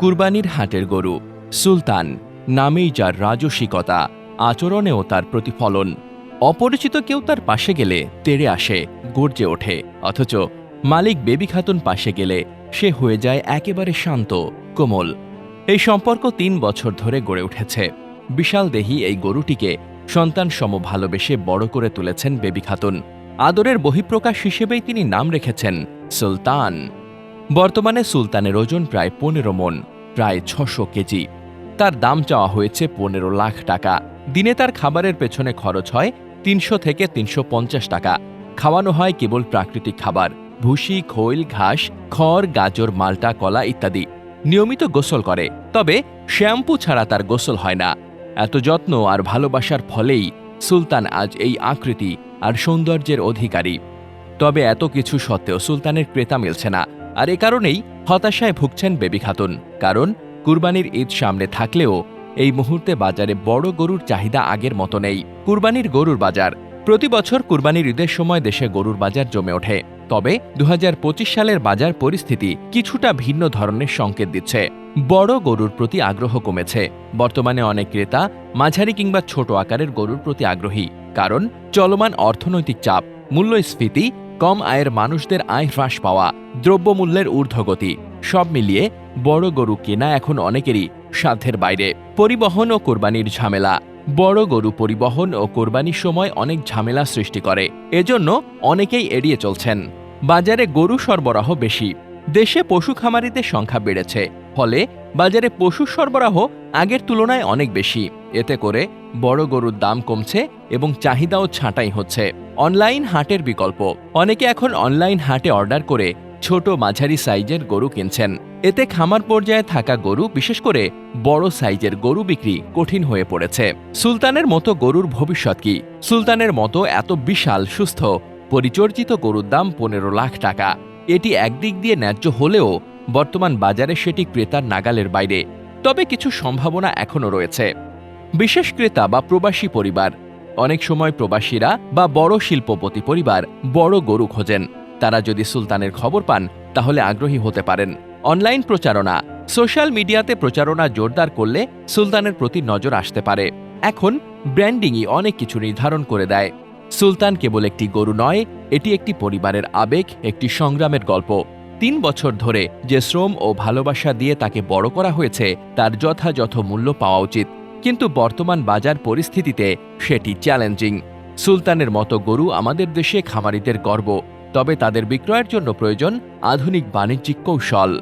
কুরবানির হাটের গরু। সুলতান, নামেই যার রাজসিকতা, আচরণেও তার প্রতিফলন। অপরিচিত কেউ তার পাশে গেলে তেড়ে আসে, গর্জে ওঠে। অথচ মালিক বেবি খাতুন পাশে গেলে সে হয়ে যায় একেবারে শান্ত, কোমল। এই সম্পর্ক তিন বছর ধরে গড়ে উঠেছে। বিশাল দেহি এই গরুটিকে সন্তান সম ভালোবেসে বড় করে তুলেছেন বেবি খাতুন আদরের বহিঃপ্রকাশ হিসেবেই তিনি নাম রেখেছেন সুলতান। বর্তমানে সুলতানের ওজন প্রায় পনেরো মন প্রায় ছশো কেজি। তার দাম চাওয়া হয়েছে পনেরো লাখ টাকা। দিনে তার খাবারের পেছনে খরচ হয় তিনশো থেকে তিনশো পঞ্চাশ টাকা। খাওয়ানো হয় কেবল প্রাকৃতিক খাবার, ভুসি, খৈল, ঘাস, খড়, গাজর, মালটা, কলা ইত্যাদি। নিয়মিত গোসল করে, তবে শ্যাম্পু ছাড়া তার গোসল হয় না। এত যত্ন আর ভালোবাসার ফলেই সুলতান আজ এই আকৃতি আর সৌন্দর্যের অধিকারী। তবে এত কিছু সত্ত্বেও সুলতানের ক্রেতা মিলছে না। আর এ কারণেই হতাশায় ভুগছেন বেবি খাতুন, কারণ কুরবানির ঈদ সামনে থাকলেও এই মুহূর্তে বাজারে বড় গরুর চাহিদা আগের মতো নেই। কুরবানির গরুর বাজার, প্রতি বছর কুরবানির ঈদের সময় দেশে গরুর বাজার জমে ওঠে, তবে দু হাজার পঁচিশ সালের বাজার পরিস্থিতি কিছুটা ভিন্ন ধরনের সংকেত দিচ্ছে। বড় গরুর প্রতি আগ্রহ কমেছে। বর্তমানে অনেক ক্রেতা মাঝারি কিংবা ছোট আকারের গরুর প্রতি আগ্রহী, কারণ চলমান অর্থনৈতিক চাপ, মূল্যস্ফীতি কম আয়ের মানুষদের আয় হ্রাস পাওয়া, দ্রব্যমূল্যের ঊর্ধ্বগতি, সব মিলিয়ে বড় গরু কেনা এখন অনেকেরই সাধ্যের বাইরে। পরিবহন ও কোরবানির ঝামেলা। বড় গরু পরিবহন ও কোরবানির সময় অনেক ঝামেলা সৃষ্টি করে। এজন্য অনেকেই এড়িয়ে চলছেন। বাজারে গরু সরবরাহ বেশি। দেশে পশু খামারিদের সংখ্যা বেড়েছে। ফলে বাজারে পশু সরবরাহ আগের তুলনায় অনেক বেশি। এতে করে বড় গরুর দাম কমছে এবং চাহিদাও ছাঁটাই হচ্ছে। অনলাইন হাটের বিকল্প। অনেকে এখন অনলাইন হাটে অর্ডার করে ছোট মাঝারি সাইজের গরু কিনছেন। এতে খামার পর্যায়ে থাকা গরু, বিশেষ করে বড় সাইজের গরু বিক্রি কঠিন হয়ে পড়েছে। সুলতানের মতো গরুর ভবিষ্যৎ কি? সুলতানের মতো এত বিশাল, সুস্থ, পরিচর্জিত গরুর দাম পনেরো লাখ টাকা। এটি একদিক দিয়ে ন্যায্য হলেও বর্তমান বাজারে সেটি ক্রেতার নাগালের বাইরে, তবে কিছু সম্ভাবনা এখনও রয়েছে। বিশেষ ক্রেতা বা প্রবাসী পরিবার, অনেক সময় প্রবাসীরা বা বড় শিল্পপতি পরিবার বড় গরু খোঁজেন। তারা যদি সুলতানের খবর পান, তাহলে আগ্রহী হতে পারেন। অনলাইন প্রচারণা, সোশ্যাল মিডিয়াতে প্রচারণা জোরদার করলে সুলতানের প্রতি নজর আসতে পারে। এখন ব্র্যান্ডিংই অনেক কিছু নির্ধারণ করে দেয়। সুলতান কেবল একটি গরু নয়, এটি একটি পরিবারের আবেগ, একটি সংগ্রামের গল্প। তিন বছর ধরে যে শ্রম ও ভালোবাসা দিয়ে তাকে বড় করা হয়েছে, তার যথাযথ মূল্য পাওয়া উচিত। কিন্তু বর্তমান বাজার পরিস্থিতিতে সেটি চ্যালেঞ্জিং। সুলতানের মতো গরু আমাদের দেশে খামারিদের গর্ব। তবে তাদের বিক্রয়ের জন্য প্রয়োজন আধুনিক বাণিজ্যিক কৌশল।